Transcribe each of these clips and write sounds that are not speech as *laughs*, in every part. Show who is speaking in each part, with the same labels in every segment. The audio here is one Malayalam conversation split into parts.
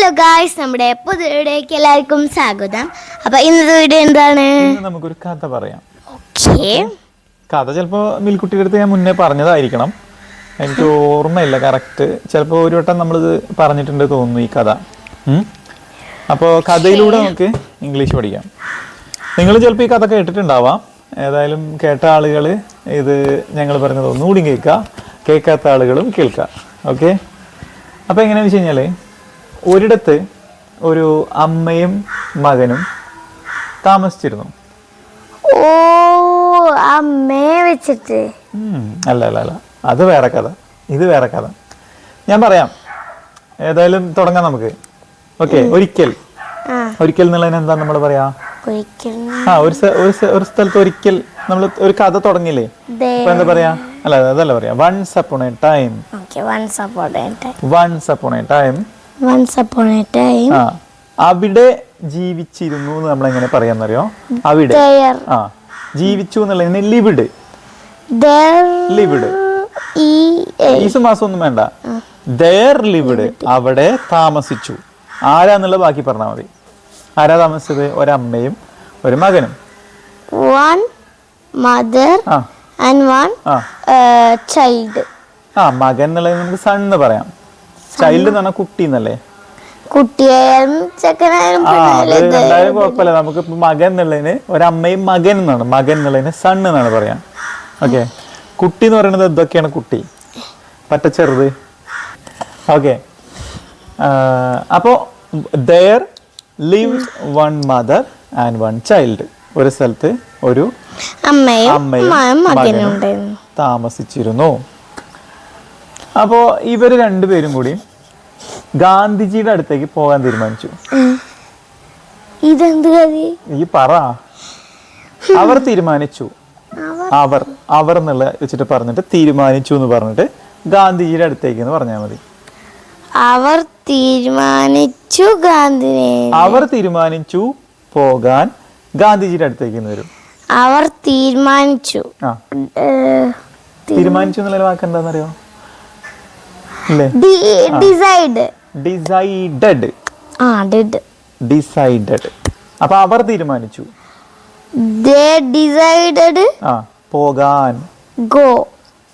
Speaker 1: ഹലോ ഗായ്സ് നമ്മുടെ പുതിയ എല്ലാവർക്കും സ്വാഗതം. അപ്പൊ ഇന്നത്തെ വീഡിയോ എന്താണ്?
Speaker 2: ഇന്ന് നമുക്കൊരു കഥ പറയാം.
Speaker 1: ഓക്കേ
Speaker 2: കഥ ചിലപ്പോൾ മിൽക്കുട്ടിയുടെ അടുത്ത് ഞാൻ മുന്നേ പറഞ്ഞതായിരിക്കണം. എനിക്ക് ഓർമ്മയില്ല കറക്റ്റ് ചിലപ്പോൾ ഒരു വട്ടം നമ്മളിത് പറഞ്ഞിട്ടുണ്ട് തോന്നുന്നു ഈ കഥ. അപ്പോൾ കഥയിലൂടെ നമുക്ക് ഇംഗ്ലീഷ് പഠിക്കാം. നിങ്ങൾ ചിലപ്പോൾ ഈ കഥ കേട്ടിട്ടുണ്ടാവാം. ഏതായാലും കേട്ട ആളുകൾ ഇത് ഞങ്ങൾ പറഞ്ഞത് ഒന്നുകൂടി കേൾക്കുക കേൾക്കാത്ത ആളുകളും കേൾക്കുക ഓക്കെ അപ്പോൾ എങ്ങനെയാണെന്ന് വെച്ച് കഴിഞ്ഞാൽ ഒരിടത്ത് ഒരു അമ്മയും മകനും താമസിച്ചിരുന്നു.
Speaker 1: ഓ അമ്മയെ വെച്ചിട്ട്.
Speaker 2: അല്ല അല്ല അല്ല. അത് വേറെ കഥ. ഇത് വേറെ കഥ. ഞാൻ പറയാം. ഏതായാലും തുടങ്ങാം നമുക്ക്. ഓക്കെ ഒരിക്കൽ. ഒരിക്കൽ എന്നുള്ളതിന് എന്താ നമ്മൾ പറയാ? ആ ഒരു ഒരു ഒരു സ്ഥലത്ത് ഒരിക്കൽ നമ്മൾ ഒരു കഥ തുടങ്ങില്ലേ?
Speaker 1: ഇപ്പൊ
Speaker 2: അപ്പൊ എന്താ പറയാ? അല്ല അതല്ല പറയാ. Once upon a time
Speaker 1: once upon a time
Speaker 2: once upon a time ആ അവിടെ ജീവിച്ചിരുന്നു എന്ന് നമ്മൾ എങ്ങനെ പറയാന്നറിയോ? അവിടെ. ആ ജീവിച്ചു എന്നുള്ളതിന് ലിവിഡ് ലിവിഡ്
Speaker 1: ഈ
Speaker 2: ഈസ് മാസം ഒന്നും വേണ്ട ലിവിഡ് അവിടെ താമസിച്ചു. ആരാന്നുള്ള ബാക്കി പറഞ്ഞാൽ മതി. ആരാ താമസിച്ചത്? ഒരമ്മയും ഒരു മകനും.
Speaker 1: One mother
Speaker 2: uh.
Speaker 1: And one
Speaker 2: uh.
Speaker 1: Child
Speaker 2: ആ മകൻ എന്നുള്ളത് നമുക്ക് സൺ എന്ന് പറയാം. ചൈൽഡ് എന്ന് പറഞ്ഞാൽ കുട്ടി എന്നല്ലേ?
Speaker 1: കുട്ടിയായാലും ചെക്കനായാലും
Speaker 2: ആ അത്
Speaker 1: പെണ്ണായാലും
Speaker 2: എന്തായാലും കുഴപ്പമില്ല. നമുക്ക് മകൻ എന്നുള്ളതിന് ഒരമ്മയും മകൻ എന്നാണ്. മകൻ എന്നുള്ളതിന് സൺ എന്നാണ് പറയാം. ഓക്കെ കുട്ടി എന്ന് പറയുന്നത് എന്തൊക്കെയാണ് കുട്ടി? പറ്റ ചെറുത്. ഓക്കെ അപ്പോൾ there live one mother and one child ഒരു സ്ഥലത്ത് ഒരു
Speaker 1: അമ്മയും
Speaker 2: അമ്മയും
Speaker 1: മകനും
Speaker 2: മകനും
Speaker 1: മകനുണ്ടായിരുന്നു
Speaker 2: താമസിച്ചിരുന്നു. അപ്പോൾ ഇവർ രണ്ടുപേരും കൂടി ഗാന്ധിജിയുടെ അടുത്തേക്ക് പോകാൻ തീരുമാനിച്ചു.
Speaker 1: ഇതെന്ത്
Speaker 2: ഈ പറ. അവർ തീരുമാനിച്ചു. അവർ? അവർ എന്നുള്ള വെച്ചിട്ട് പറഞ്ഞിട്ട് തീരുമാനിച്ചു എന്ന് പറഞ്ഞിട്ട് ഗാന്ധിജിയുടെ അടുത്തേക്ക് എന്ന് പറഞ്ഞാൽ മതി.
Speaker 1: അവർ തീരുമാനിച്ചു ഗാന്ധിനെ.
Speaker 2: അവർ തീരുമാനിച്ചു പോകാൻ ഗാന്ധിജിയുടെ അടുത്തേക്ക് വരും.
Speaker 1: അവർ തീരുമാനിച്ചു.
Speaker 2: തീരുമാനിച്ചു എന്നുള്ള വാക്ക് എന്താണെന്നറിയോ?
Speaker 1: ഡിസൈഡ്.
Speaker 2: ഡിസൈഡഡ്
Speaker 1: ആ ഡിഡ്
Speaker 2: ഡിസൈഡഡ് അപ്പൊ അവർ തീരുമാനിച്ചു.
Speaker 1: ദേ ഡിസൈഡഡ്
Speaker 2: ആ പോകാൻ.
Speaker 1: ഗോ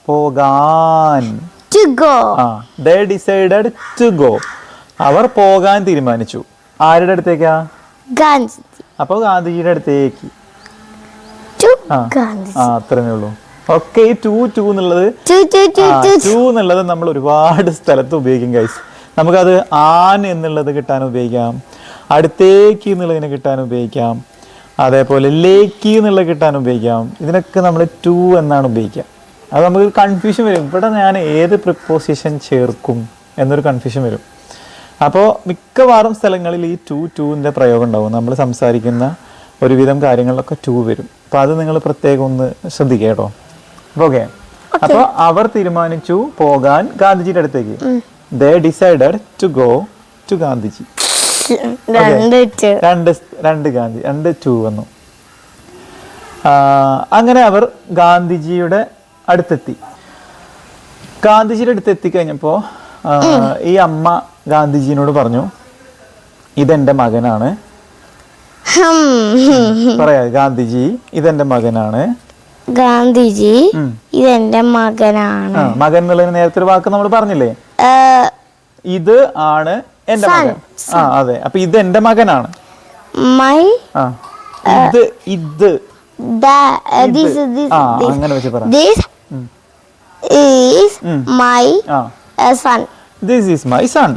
Speaker 2: പോകാൻ.
Speaker 1: To go
Speaker 2: uh they decided to go അവർ പോകാൻ തീരുമാനിച്ചു. ആരുടെ അടുത്തേക്കാ?
Speaker 1: ഗാന്ധി
Speaker 2: അപ്പോൾ ഗാന്ധിജിയുടെ അടുത്തേക്ക്. ആ. അത്രമേ ഉള്ളൂ. ഓക്കെ ഈ ടു ടു എന്നുള്ളത്
Speaker 1: ടു
Speaker 2: എന്നുള്ളത് നമ്മൾ ഒരുപാട് സ്ഥലത്ത് ഉപയോഗിക്കും ഗൈസ് നമുക്കത് ആൻ എന്നുള്ളത് കിട്ടാൻ ഉപയോഗിക്കാം. അടുത്തേക്ക് എന്നുള്ളതിനെ കിട്ടാൻ ഉപയോഗിക്കാം. അതേപോലെ ലേക്ക് എന്നുള്ളത് കിട്ടാൻ ഉപയോഗിക്കാം. ഇതിനൊക്കെ നമ്മൾ ടു എന്നാണ് ഉപയോഗിക്കുക. അത് നമുക്ക് കൺഫ്യൂഷൻ വരും. ഇവിടെ ഞാൻ ഏത് പ്രിപ്പോസിഷൻ ചേർക്കും എന്നൊരു കൺഫ്യൂഷൻ വരും. അപ്പോൾ മിക്കവാറും സ്ഥലങ്ങളിൽ ഈ ടു ടുവിന്റെ പ്രയോഗം ഉണ്ടാവും. നമ്മൾ സംസാരിക്കുന്ന ഒരുവിധം കാര്യങ്ങളിലൊക്കെ ടു വരും. അപ്പോൾ അത് നിങ്ങൾ പ്രത്യേകം ഒന്ന് ശ്രദ്ധിക്കുക കേട്ടോ. ഓക്കെ. അപ്പോൾ അവർ തീരുമാനിച്ചു പോകാൻ ഗാന്ധിജിയുടെ അടുത്തേക്ക്. They decided to go to Gandhiji
Speaker 1: രണ്ട്
Speaker 2: രണ്ട് ഗാന്ധി രണ്ട് ടു വന്നു. അങ്ങനെ അവർ ഗാന്ധിജിയുടെ അടുത്തെത്തി. ഗാന്ധിജിയുടെ അടുത്ത് എത്തിക്കഴിഞ്ഞപ്പോൾ ഈ അമ്മ ഗാന്ധിജിനോട് പറഞ്ഞു ഇതെന്റെ മകനാണ്. പറയാ ഗാന്ധിജി ഇതെന്റെ മകനാണ്.
Speaker 1: ഗാന്ധിജി. ഇതെന്റെ മകനാണ്.
Speaker 2: മകൻ എന്നുള്ളതിന് നേരത്തെ ഒരു വാക്ക് നമ്മൾ പറഞ്ഞില്ലേ? ഇത് ആണ് എന്റെ മകൻ. ആ അതെ. അപ്പൊ ഇത് എന്റെ മകനാണ്.
Speaker 1: മൈ
Speaker 2: ഇത് ഇത്. അങ്ങനെ വെച്ച് പറ.
Speaker 1: Is my
Speaker 2: uh.
Speaker 1: uh,
Speaker 2: this is my son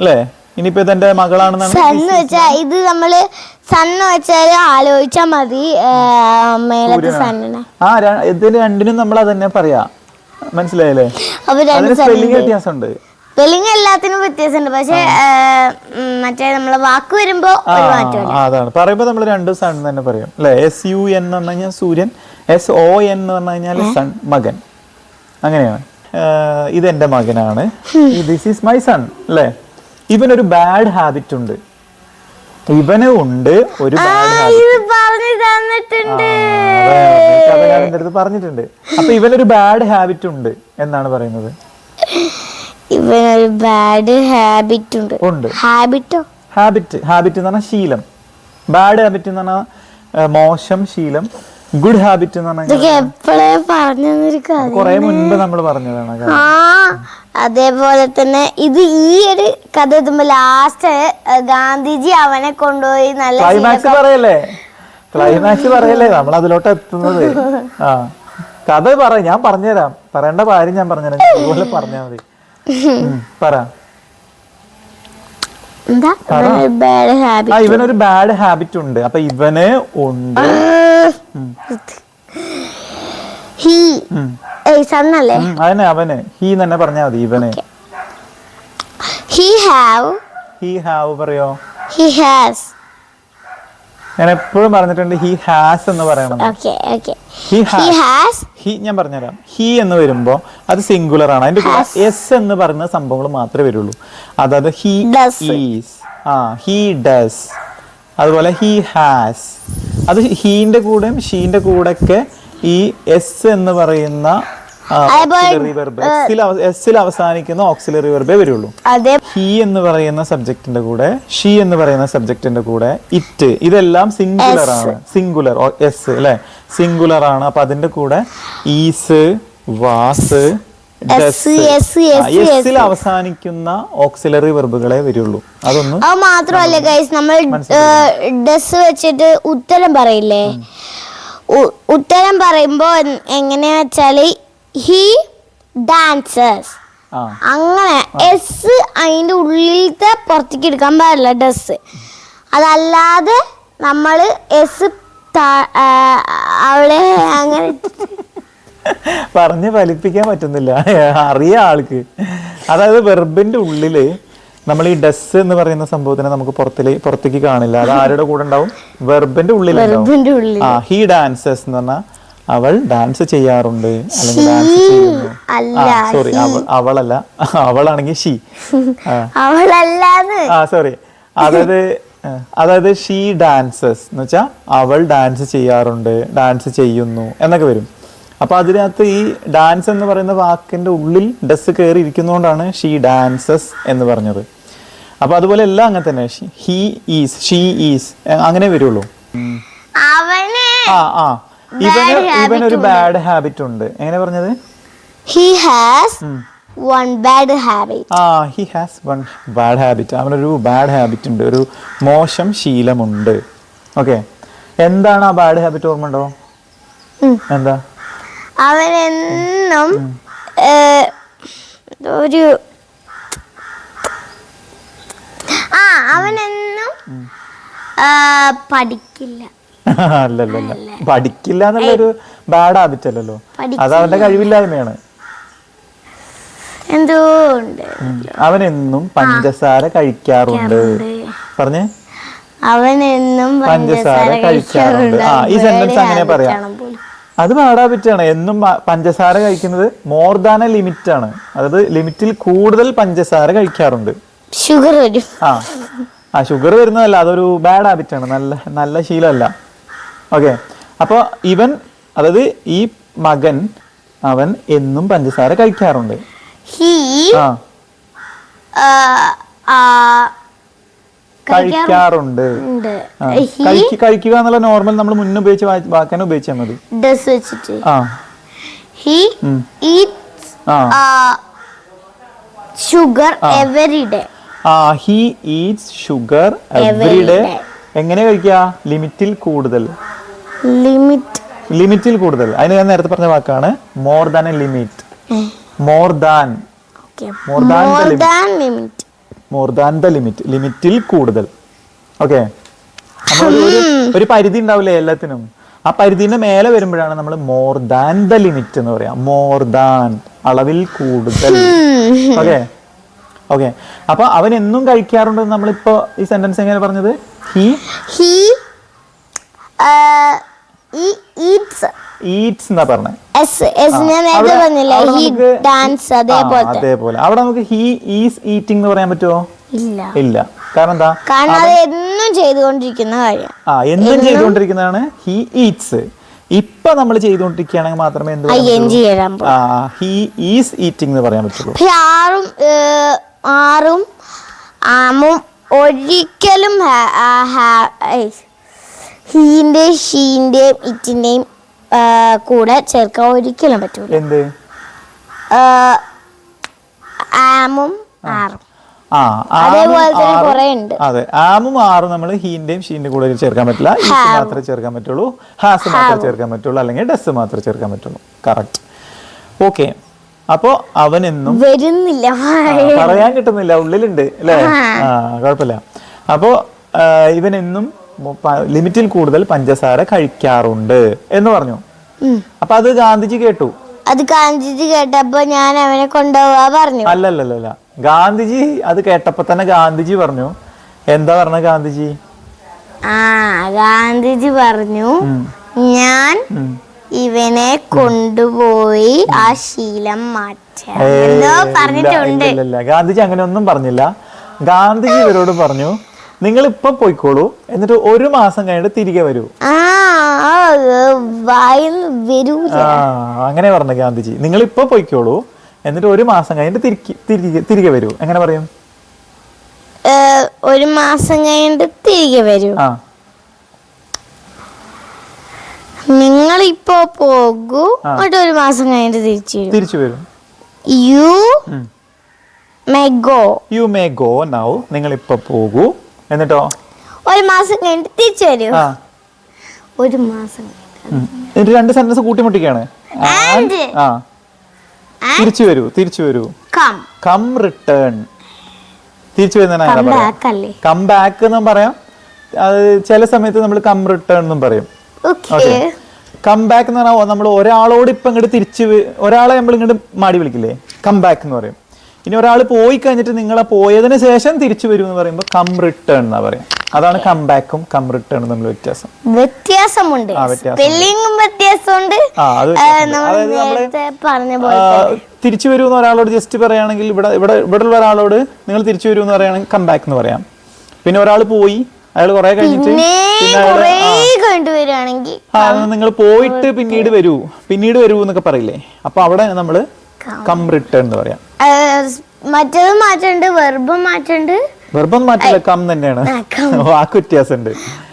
Speaker 2: അല്ലേ? ഇനിയിപ്പോ ഇതെന്റെ മകളാണെന്നാണ്
Speaker 1: സൺ എന്ന് വെച്ചാ ഇത് നമ്മൾ സൺ എന്ന് വെച്ചാൽ ആലോചിച്ചാ മതി ഏ, മേലത്തെ സണ്ണിനെ.
Speaker 2: ആ ര- ഇതിന് രണ്ടിനും നമ്മൾ അതന്നെ പറയാ. മനസ്സിലായല്ലേ?
Speaker 1: അപ്പൊ രണ്ട്
Speaker 2: അതിന് സ്പെല്ലിംഗ് വ്യത്യാസമുണ്ട്.
Speaker 1: എല്ലാത്തിനും വ്യത്യാസമുണ്ട്. പക്ഷെ മറ്റേ നമ്മളെ വാക്ക് വരുമ്പോ
Speaker 2: ആ
Speaker 1: ഒരു മാറ്റം
Speaker 2: ആ, അതാണ്. പറയുമ്പോ നമ്മൾ രണ്ടും സൺ തന്നെ പറയും. അല്ലെ? എസ് യു എൻ എന്ന് പറഞ്ഞു കഴിഞ്ഞാൽ സൂര്യൻ എസ് ഒ എൻ എന്ന് പറഞ്ഞു കഴിഞ്ഞാൽ സൺ മകൻ. അങ്ങനെയാണ്. ഇത് ഇതെന്റെ മകനാണ്. ദിസ് ഈസ് മൈ സൺ അല്ലേ? ഇവനൊരു ബാഡ് ഹാബിറ്റ് ഉണ്ട്. ഇവന് ഉണ്ട് ഒരു അടുത്ത് പറഞ്ഞിട്ടുണ്ട്. അപ്പൊ ഇവനൊരു ബാഡ് ഹാബിറ്റ് ഉണ്ട് എന്നാണ് പറയുന്നത്.
Speaker 1: ഇവനൊരു ബാഡ് ഹാബിറ്റ് ഉണ്ട്.
Speaker 2: ഉണ്ട്.
Speaker 1: ഹാബിറ്റോ
Speaker 2: ഹാബിറ്റ് ഹാബിറ്റ് എന്ന് പറഞ്ഞാൽ ശീലം. ബാഡ് ഹാബിറ്റ് എന്ന് പറഞ്ഞാൽ മോശം ശീലം. ഗുഡ് ഹാബിറ്റ് എന്ന് പറഞ്ഞാൽ കുറെ മുൻപ് നമ്മൾ പറഞ്ഞതാണ്
Speaker 1: അതേപോലെ തന്നെ ഇത് ഈ ഒരു കഥ എത്തുമ്പോ ലാസ്റ്റ് ഗാന്ധിജി അവനെ കൊണ്ടുപോയി നല്ല
Speaker 2: ക്ലൈമാക്സ് പറയല്ലേ? ക്ലൈമാക്സ് പറയല്ലേ? നമ്മൾ അതിലോട്ട് എത്തുന്നത്. ആ. കഥ പറ ഞാൻ പറഞ്ഞുതരാം. പറയേണ്ട കാര്യം ഞാൻ പറഞ്ഞുതരാം. അതുപോലെ പറഞ്ഞാൽ മതി. പറ
Speaker 1: എന്താ ബാഡ്
Speaker 2: ആ
Speaker 1: ഹാബിറ്റ്
Speaker 2: ഇവനൊരു ബാഡ് ഹാബിറ്റ് ഉണ്ട്. അപ്പൊ ഇവന് ഉണ്ട്. അതന്നെ അവന് ഹീ തന്നെ പറഞ്ഞാ മതി ഇവന്.
Speaker 1: ഹി ഹാവ്
Speaker 2: ഹീ ഹാവ് പറയോ?
Speaker 1: ഹി ഹാസ്
Speaker 2: ഞാൻ എപ്പോഴും പറഞ്ഞിട്ടുണ്ട് ഹി ഹാസ് എന്ന് പറയണം. ഹി ഹാസ് ഹി ഞാൻ പറഞ്ഞുതരാം. ഹി എന്ന് വരുമ്പോ അത് സിംഗുലർ ആണ്. അതിന്റെ കൂടെ എസ് എന്ന് പറയുന്ന സംഭവങ്ങൾ മാത്രമേ വരുള്ളൂ. അതായത് ഹി. ഈസ് ആ ഹി ഡസ് അതുപോലെ ഹി ഹാസ് അത് ഹീന്റെ കൂടെയും ഷീന്റെ കൂടെ ഒക്കെ ഈ എസ് എന്ന് പറയുന്ന എസ്സിൽ അവസാനിക്കുന്ന ഓക്സിലറി വെർബേ വരുള്ളൂ.
Speaker 1: അതെ.
Speaker 2: ഹി എന്ന് പറയുന്ന സബ്ജക്റ്റിന്റെ കൂടെ ഷീ എന്ന് പറയുന്ന സബ്ജക്റ്റിന്റെ കൂടെ ഇറ്റ് ഇതെല്ലാം സിംഗുലർ ആണ്. സിംഗുലർ എസ് അല്ലെ? സിംഗുലർ ആണ്. അപ്പൊ അതിന്റെ കൂടെ ഈസ് വാസ് എസ്സിൽ അവസാനിക്കുന്ന ഓക്സിലറി വെർബുകളെ വരുള്ളൂ. അതൊന്നും
Speaker 1: അത് മാത്രമല്ല ഗൈസ് നമ്മൾ ഡസ് വെച്ചിട്ട് ഉത്തരം പറയില്ലേ? ഉത്തരം പറയുമ്പോ എങ്ങനെയാ വെച്ചാൽ ഹി ഡാൻസേഴ്സ് അങ്ങനെ എസ് അതിന്റെ ഉള്ളിലത്തെ പുറത്തേക്ക് എടുക്കാൻ പാടില്ല ഡസ് അതല്ലാതെ നമ്മൾ എസ് അവിടെ അങ്ങനെ *laughs*
Speaker 2: പറഞ്ഞ് ഫലിപ്പിക്കാൻ പറ്റുന്നില്ല. അറിയ ആൾക്ക്. അതായത് വെർബിന്റെ ഉള്ളിൽ നമ്മൾ ഈ ഡസ് എന്ന് പറയുന്ന സംഭവത്തിനെ നമുക്ക് പുറത്തിൽ പുറത്തേക്ക് കാണില്ല. അത് ആരുടെ കൂടെ ഉണ്ടാവും? വെർബിന്റെ ഉള്ളിലുണ്ടാവും ആ ഹി ഡാൻസസ് എന്ന് പറഞ്ഞാൽ അവൾ ഡാൻസ് ചെയ്യാറുണ്ട്. അല്ലെങ്കിൽ ഡാൻസ് ചെയ്യുന്നു. ആ സോറി അവളല്ല. അവളാണെങ്കിൽ ഷീ. ആ. സോറി അതായത് അതായത് ഷീ ഡാൻസസ് എന്ന് വെച്ചാൽ അവൾ ഡാൻസ് ചെയ്യാറുണ്ട് ഡാൻസ് ചെയ്യുന്നു എന്നൊക്കെ വരും. അപ്പൊ അതിനകത്ത് ഈ ഡാൻസ് എന്ന് പറയുന്ന വാക്കിന്റെ ഉള്ളിൽ ഡസ് കയറി ഇരിക്കുന്നതുകൊണ്ടാണ് ഷീ ഡാൻസസ് എന്ന് പറഞ്ഞത്. അപ്പൊ അതുപോലെ എല്ലാം അങ്ങനെ തന്നെ. ഹി ഈസ് ഷീ ഈസ് അങ്ങനെ വരുള്ളൂ. ആ ആ. ഇവന് ഇവനൊരു ബാഡ് ഹാബിറ്റ് ഉണ്ട്. എങ്ങനെ പറഞ്ഞത്?
Speaker 1: He has one bad habit
Speaker 2: uh he has one bad habit അവനൊരു ബാഡ് ഹാബിറ്റ് ഉണ്ട്. ഒരു മോശം ശീലമുണ്ട്. ഓക്കെ എന്താണ് ആ ബാഡ് ഹാബിറ്റ് ഓർമ്മ ഉണ്ടോ? എന്താ?
Speaker 1: അവൻ എന്നും ഒരു ആ അവൻ എന്നും പഠിക്കില്ല.
Speaker 2: അല്ലല്ലല്ല. പഠിക്കില്ല എന്നുള്ളൊരു ബാഡ് ഹാബിറ്റ് അല്ലല്ലോ. അത് അവന്റെ കഴിവില്ലായ്മയാണ്.
Speaker 1: എന്തോ ഉണ്ട്.
Speaker 2: അവൻ എന്നും പഞ്ചസാര കഴിക്കാറുണ്ട്. പറഞ്ഞേ?
Speaker 1: അവൻ എന്നും
Speaker 2: പഞ്ചസാര കഴിക്കാറുണ്ട്. ആ ഈ സെന്റൻസ് അങ്ങനെ പറയാം. അത് ആണ്. എന്നും പഞ്ചസാര കഴിക്കുന്നത് മോർ ദാൻ എ ലിമിറ്റ് ആണ്. അതായത് ലിമിറ്റിൽ കൂടുതൽ പഞ്ചസാര കഴിക്കാറുണ്ട്.
Speaker 1: ഷുഗർ വരും.
Speaker 2: ആ. ആ ഷുഗർ വരുന്നതല്ല. അതൊരു ബാഡ് ഹാബിറ്റ് ആണ്. നല്ല നല്ല ശീലമല്ല. ഓക്കെ അപ്പോൾ ഇവൻ അതായത് ഈ മകൻ അവൻ എന്നും പഞ്ചസാര കഴിക്കാറുണ്ട്.
Speaker 1: ഹീ
Speaker 2: ആ. കഴിക്കാറുണ്ട്. കഴിക്കുക എന്നുള്ള നോർമൽ നമ്മൾ മുന്നേ ഉപയോഗിച്ച വാ- വാക്കാനെ ഉപയോഗിച്ചാൽ മതി.
Speaker 1: വെച്ചിട്ട്.
Speaker 2: ആ.
Speaker 1: He eats
Speaker 2: uh.
Speaker 1: Sugar every day
Speaker 2: uh he eats sugar every day
Speaker 1: day.
Speaker 2: എങ്ങനെ കഴിക്കുക? ലിമിറ്റിൽ കൂടുതൽ.
Speaker 1: ലിമിറ്റ്
Speaker 2: ലിമിറ്റിൽ കൂടുതൽ. അതിന് ഞാൻ നേരത്തെ പറഞ്ഞ വാക്കാണ് more than a limit more than
Speaker 1: more. Than limit
Speaker 2: more than the limit ലിമിറ്റിൽ കൂടുതൽ. ഓക്കെ ഒരു ഒരു പരിധി ഉണ്ടാവില്ലേ എല്ലാത്തിനും? ആ പരിധിന്റെ മേലെ വരുമ്പോഴാണ് നമ്മൾ മോർ ദാൻ ദ ലിമിറ്റ് എന്ന് പറയാം. മോർ ദാൻ അളവിൽ കൂടുതൽ. ഓക്കെ ഓക്കെ അപ്പൊ അവൻ എന്നും കഴിക്കാറുണ്ട് നമ്മളിപ്പോ ഈ സെന്റൻസ് എങ്ങനെ പറഞ്ഞത്? He
Speaker 1: he eats.
Speaker 2: എന്നാ പറഞ്ഞത് അതേപോലെ. അവിടെ നമുക്ക് ഹി ഈസ് ഈറ്റിംഗ് എന്ന് പറയാൻ പറ്റുമോ
Speaker 1: ഇല്ല.
Speaker 2: കാരണം എന്താ?
Speaker 1: എന്നും ചെയ്തുകൊണ്ടിരിക്കുന്ന കാര്യം
Speaker 2: ആ എന്തും ചെയ്തുകൊണ്ടിരിക്കുന്നതാണ് ഹി ഈറ്റ്സ് ഇപ്പൊ നമ്മൾ ചെയ്തുകൊണ്ടിരിക്കുകയാണെങ്കിൽ മാത്രമേ എന്ത്? ആ ഹി ഈസ് ഈറ്റിംഗ് എന്ന് പറയാൻ പറ്റുള്ളൂ.
Speaker 1: ആറും ആറും ആമും ഒരിക്കലും ഹാ- ആ ഹീന്റെയും ഷീന്റെയും ഇറ്റിന്റെയും കൂടെ ചേർക്കാൻ ഒരിക്കലും പറ്റൂല.
Speaker 2: എന്ത്?
Speaker 1: ആമും ആറും.
Speaker 2: ആ. അതെ ആമും ആറും നമ്മൾ ഹീന്റെയും ഷീന്റെ കൂടെ ചേർക്കാൻ പറ്റില്ല.
Speaker 1: Have.
Speaker 2: മാത്രമേ ചേർക്കാൻ പറ്റുള്ളൂ. ഹാസ് മാത്രമേ ചേർക്കാൻ പറ്റുള്ളൂ. അല്ലെങ്കിൽ ഡസ് മാത്രമേ ചേർക്കാൻ പറ്റുള്ളൂ. കറക്റ്റ് ഓക്കെ അപ്പോ അവനെന്നും
Speaker 1: വരുന്നില്ല.
Speaker 2: പറയാൻ കിട്ടുന്നില്ല. ഉള്ളിലുണ്ട് അല്ലേ? ആ. കുഴപ്പമില്ല. അപ്പോ പ- ലിമിറ്റിൽ കൂടുതൽ പഞ്ചസാര കഴിക്കാറുണ്ട് എന്ന് പറഞ്ഞു. അപ്പൊ അത് ഗാന്ധിജി കേട്ടു.
Speaker 1: അത് ഗാന്ധിജി കേട്ടപ്പോ ഞാൻ അവനെ കൊണ്ടുപോവാ പറഞ്ഞു.
Speaker 2: അല്ലല്ലല്ല ഗാന്ധിജി അത് കേട്ടപ്പോ തന്നെ ഗാന്ധിജി പറഞ്ഞു. എന്താ പറഞ്ഞ ഗാന്ധിജി?
Speaker 1: ആ ഗാന്ധിജി പറഞ്ഞു ഞാൻ ഇവനെ കൊണ്ടുപോയി ആ ശീലം മാറ്റാം. പറഞ്ഞിട്ടുണ്ട്.
Speaker 2: ഗാന്ധിജി അങ്ങനെ ഒന്നും പറഞ്ഞില്ല. ഗാന്ധിജി ഇവരോട് പറഞ്ഞു നിങ്ങൾ ഇപ്പൊ പോയിക്കോളൂ. എന്നിട്ട് ഒരു മാസം കഴിഞ്ഞിട്ട് തിരികെ വരൂ.
Speaker 1: ആ
Speaker 2: അങ്ങനെ പറഞ്ഞു ഗാന്ധിജി. നിങ്ങൾ ഇപ്പൊ പോയിക്കോളൂ. എന്നിട്ട് ഒരു മാസം കഴിഞ്ഞിട്ട് തിരികെ തിരികെ വരൂ. എങ്ങനെ പറയും?
Speaker 1: ഒരു മാസം കഴിഞ്ഞിട്ട് തിരികെ വരൂ. നിങ്ങൾ ഇപ്പോ പോകൂ. എന്നിട്ട് ഒരു മാസം കഴിഞ്ഞിട്ട് തിരിച്ചു വരും.
Speaker 2: തിരിച്ചു വരും.
Speaker 1: You. May go
Speaker 2: you may go now നിങ്ങൾ ഇപ്പൊ പോകൂ. എന്നിട്ടോ?
Speaker 1: ഒരു മാസം കഴിഞ്ഞിട്ട് തിരിച്ചു വരൂ.
Speaker 2: ആ.
Speaker 1: ഒരു മാസം
Speaker 2: ഉം. എന്നിട്ട് രണ്ട് സെന്റൻസ് കൂട്ടിമുട്ടിക്കാണ്
Speaker 1: And.
Speaker 2: ആ. തിരിച്ചു വരൂ തിരിച്ചു വരൂ.
Speaker 1: കം
Speaker 2: കം റിട്ടേൺ തിരിച്ചു വരുന്ന
Speaker 1: കം
Speaker 2: പറയാം.
Speaker 1: ബാക്ക് അല്ലേ?
Speaker 2: കം ബാക്ക് എന്നും പറയാം. അത് ചില സമയത്ത് നമ്മൾ കം റിട്ടേൺ എന്നും പറയും.
Speaker 1: ഓക്കെ
Speaker 2: കം ബാക്ക് എന്ന് പറഞ്ഞാൽ നമ്മൾ ഒരാളോട് ഇപ്പൊ ഇങ്ങോട്ട് തിരിച്ചു വ- ഒരാളെ നമ്മൾ ഇങ്ങോട്ട് മാടി വിളിക്കില്ലേ? കം ബാക്ക് എന്ന് പറയും. ഇനി ഒരാൾ പോയി കഴിഞ്ഞിട്ട് നിങ്ങളെ പോയതിന് ശേഷം തിരിച്ചു വരും എന്ന് പറയുമ്പോൾ കം റിട്ടേൺ എന്നാ പറയാം. അതാണ് കം ബാക്കും കം റിട്ടേണും തമ്മിൽ വ്യത്യാസം.
Speaker 1: വ്യത്യാസമുണ്ട്.
Speaker 2: ആ, വ്യത്യാസമുണ്ട്. ആ അത് വ്യത്യാസമുണ്ട്.
Speaker 1: നമ്മൾ
Speaker 2: അതായത്
Speaker 1: നമ്മൾ പറഞ്ഞ പോലെ
Speaker 2: തിരിച്ചു വരൂ എന്ന് ഒരാളോട് ജസ്റ്റ് പറയുകയാണെങ്കിൽ ഇവിടെ ഇവിടെ ഇവിടെ ഉള്ള ഒരാളോട് നിങ്ങൾ തിരിച്ചു വരൂ എന്ന് പറയുകയാണെങ്കിൽ കം ബാക്ക് എന്ന് പറയാം. പിന്നെ ഒരാൾ പോയി അയാൾ കുറെ കഴിഞ്ഞിട്ട്
Speaker 1: പിന്നെ
Speaker 2: പിന്നെ അയാൾ
Speaker 1: കുറേ
Speaker 2: ആ, ആ നിങ്ങൾ പോയിട്ട് പിന്നീട് വരൂ. പിന്നീട് വരൂ എന്നൊക്കെ പറയില്ലേ? അപ്പൊ അവിടെ നമ്മൾ കം റിട്ടേൺ എന്ന് പറയാം.
Speaker 1: മറ്റേത് മാറ്റുണ്ട് വെർബും മാറ്റുണ്ട്.
Speaker 2: വെർബം മാറ്റില്ല കം തന്നെയാണ്. *laughs* വാക്ക് വ്യത്യാസമുണ്ട്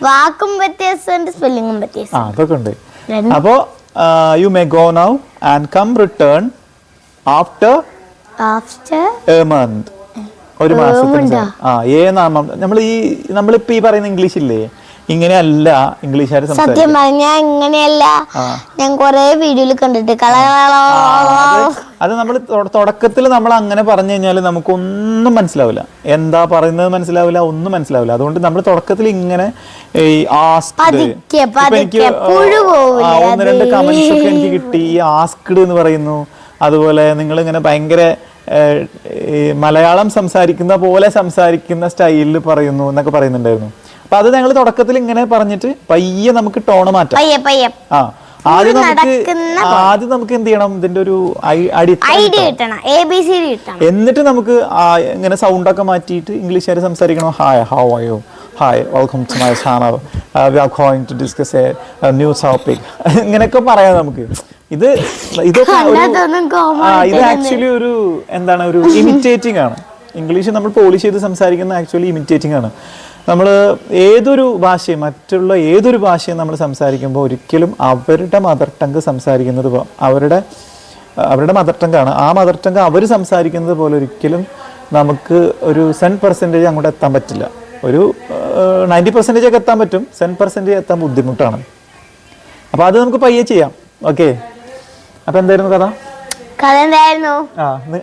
Speaker 1: വാക്കും വ്യത്യാസമുണ്ട് സ്പെല്ലിങ്ങും വ്യത്യാസം
Speaker 2: ആ അതൊക്കെ ഉണ്ട് അപ്പോ you may go now and come return after
Speaker 1: after
Speaker 2: a month ഒരു മാസത്തിന്. ആ ഏ നാമം. നമ്മൾ ഈ നമ്മളിപ്പോ ഈ പറയുന്ന ഇംഗ്ലീഷ് ഇല്ലേ ഇങ്ങനെയല്ല ഇംഗ്ലീഷുകാർ
Speaker 1: സത്യം പറഞ്ഞാൽ ഇങ്ങനെയല്ല. ഞാൻ കൊറേ വീഡിയോയിൽ കണ്ടിട്ട്
Speaker 2: അത് നമ്മൾ തുടക്കത്തിൽ നമ്മൾ അങ്ങനെ പറഞ്ഞു കഴിഞ്ഞാൽ നമുക്കൊന്നും മനസ്സിലാവില്ല. എന്താ പറയുന്നത് മനസ്സിലാവില്ല ഒന്നും മനസ്സിലാവില്ല. അതുകൊണ്ട് നമ്മൾ തുടക്കത്തിൽ ഇങ്ങനെ ഈ ആസ്ക്ഡ്. എനിക്ക്, ഒന്ന് രണ്ട്? കമന്റ്സ് ഒക്കെ എനിക്ക് കിട്ടി. ഈ ആസ്ക്ഡ് എന്ന് പറയുന്നു. അതുപോലെ നിങ്ങൾ ഇങ്ങനെ ഭയങ്കര മലയാളം സംസാരിക്കുന്ന പോലെ സംസാരിക്കുന്ന സ്റ്റൈലിൽ പറയുന്നു എന്നൊക്കെ പറയുന്നുണ്ടായിരുന്നു. അപ്പൊ അത് ഞങ്ങൾ തുടക്കത്തിൽ ഇങ്ങനെ പറഞ്ഞിട്ട് പയ്യെ നമുക്ക് ടോണ് മാറ്റാം.
Speaker 1: പയ്യെ പയ്യെ.
Speaker 2: ആ ആദ്യം നമുക്ക് ആദ്യം നമുക്ക് എന്ത് ചെയ്യണം? ഇതിന്റെ ഒരു
Speaker 1: ഐഡിയ കിട്ടണം. എ ബി സി കിട്ടണം.
Speaker 2: എന്നിട്ട് നമുക്ക് ഇങ്ങനെ സൗണ്ട് ഒക്കെ മാറ്റിയിട്ട് ഇംഗ്ലീഷുകാർ സംസാരിക്കണം. Hi how are you hi welcome to my channel we are going to discuss a new topic ഇങ്ങനെയൊക്കെ പറയാം നമുക്ക്. ഇത് ഇതൊക്കെ ഇത് ആക്ച്വലി ഒരു എന്താണ് ഒരു ഇമിറ്റേറ്റിംഗ് ആണ്. ഇംഗ്ലീഷ് നമ്മൾ പോളിഷ് ചെയ്ത് സംസാരിക്കുന്ന ആക്ച്വലി ഇമിറ്റേറ്റിംഗ് ആണ്. നമ്മൾ ഏതൊരു ഭാഷയും മറ്റുള്ള ഏതൊരു ഭാഷയും നമ്മൾ സംസാരിക്കുമ്പോൾ ഒരിക്കലും അവരുടെ മദർ ടങ്ക് സംസാരിക്കുന്നത് അവരുടെ അവരുടെ മദർ ടങ്കാണ് ആ മദർ ടങ്ക് അവർ സംസാരിക്കുന്നത് പോലെ ഒരിക്കലും നമുക്ക് ഒരു സെൻ പെർസെന്റേജ് അങ്ങോട്ട് എത്താൻ പറ്റില്ല. ഒരു നയന്റി പെർസെന്റേജ് ഒക്കെ എത്താൻ പറ്റും. സെൻ പെർസെന്റേജ് എത്താൻ ബുദ്ധിമുട്ടാണ്. അപ്പോൾ അത് നമുക്ക് പയ്യെ ചെയ്യാം. ഓക്കെ അപ്പോൾ എന്തായിരുന്നു കഥ?
Speaker 1: കഥ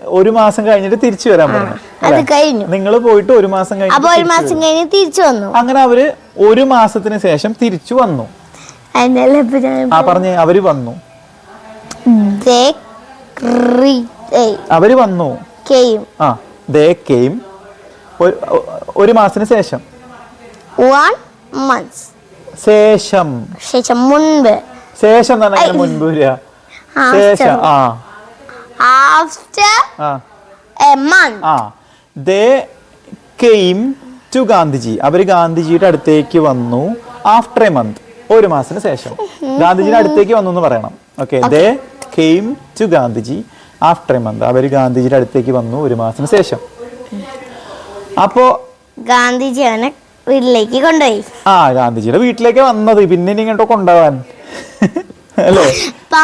Speaker 2: ഒരു മാസം കഴിഞ്ഞിട്ട് തിരിച്ചു വരാൻ പറഞ്ഞു
Speaker 1: അത് കഴിഞ്ഞു.
Speaker 2: നിങ്ങൾ പോയിട്ട് ഒരു മാസം കഴിഞ്ഞു
Speaker 1: അപ്പൊ ഒരു മാസം കഴിഞ്ഞ് തിരിച്ചു വന്നു.
Speaker 2: അങ്ങനെ അവർ ഒരു മാസത്തിന് ശേഷം തിരിച്ചു വന്നു. ആ പറഞ്ഞു അവർ വന്നു. അവർ വന്നു. ആ ദേ കെയിം. ഒരു മാസത്തിന് ശേഷം.
Speaker 1: വൺ മന്ത്സ്
Speaker 2: ശേഷം.
Speaker 1: ശേഷം മുൻപ്.
Speaker 2: ശേഷം തന്നെ മുൻപ് ശേഷം. ആ.
Speaker 1: After a month.
Speaker 2: Uh. They came to Gandhiji അവർ ഗാന്ധിജിയുടെ അടുത്തേക്ക് വന്നു ആഫ്റ്റർ എ മന്ത് ഒരു മാസത്തിന് ശേഷം. ഗാന്ധിജിയുടെ അടുത്തേക്ക് വന്നു എന്ന് പറയണം. Okay they came to Gandhiji after a month അവർ ഗാന്ധിജിയുടെ അടുത്തേക്ക് വന്നു ഒരു മാസത്തിന് ശേഷം. അപ്പോ
Speaker 1: ഗാന്ധിജി അവനെ വീട്ടിലേക്ക് കൊണ്ടുപോയി.
Speaker 2: ആ ഗാന്ധിജിയുടെ വീട്ടിലേക്ക് വന്നത്. പിന്നെ ഇങ്ങോട്ട് കൊണ്ടുപോവാൻ *laughs* അല്ലേ?